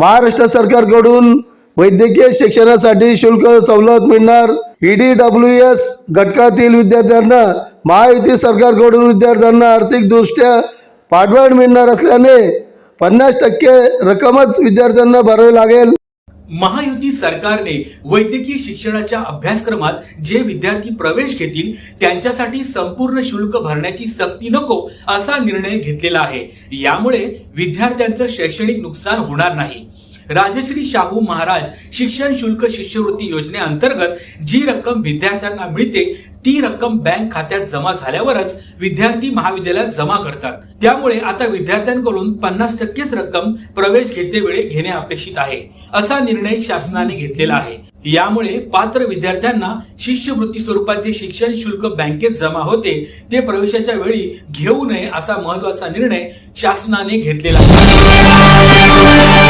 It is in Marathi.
महाराष्ट्र सरकारकडून वैद्यकीय शिक्षणासाठी शुल्क सवलत मिळणार. ईडी डब्ल्यू एस घटकातील विद्यार्थ्यांना महायुती सरकारकडून विद्यार्थ्यांना आर्थिकदृष्ट्या पाठबळ मिळणार असल्याने पन्नास टक्के रक्कमच विद्यार्थ्यांना भरावी लागेल. महायुती सरकारने वैद्यकीय शिक्षणाच्या अभ्यासक्रमात जे विद्यार्थी प्रवेश घेतील त्यांच्यासाठी संपूर्ण शुल्क भरण्याची सक्ती नको असा निर्णय घेतलेला आहे. यामुळे विद्यार्थ्यांचं शैक्षणिक नुकसान होणार नाही. राजश्री शाहू महाराज शिक्षण शुल्क शिष्यवृत्ती योजनेअंतर्गत जी रक्कम विद्यार्थ्यांना मिळते ती रक्कम बँक खात्यात जमा झाल्यावरच विद्यार्थी महाविद्यालयात जमा करतात. त्यामुळे आता विद्यार्थ्यांकडून पन्नास टक्केच रक्कम प्रवेश घेतेवेळी घेणे अपेक्षित आहे असा निर्णय शासनाने घेतलेला आहे. यामुळे पात्र विद्यार्थ्यांना शिष्यवृत्ती स्वरूपात जे शिक्षण शुल्क बँकेत जमा होते ते प्रवेशाच्या वेळी घेऊ नये असा महत्त्वाचा निर्णय शासनाने घेतलेला आहे.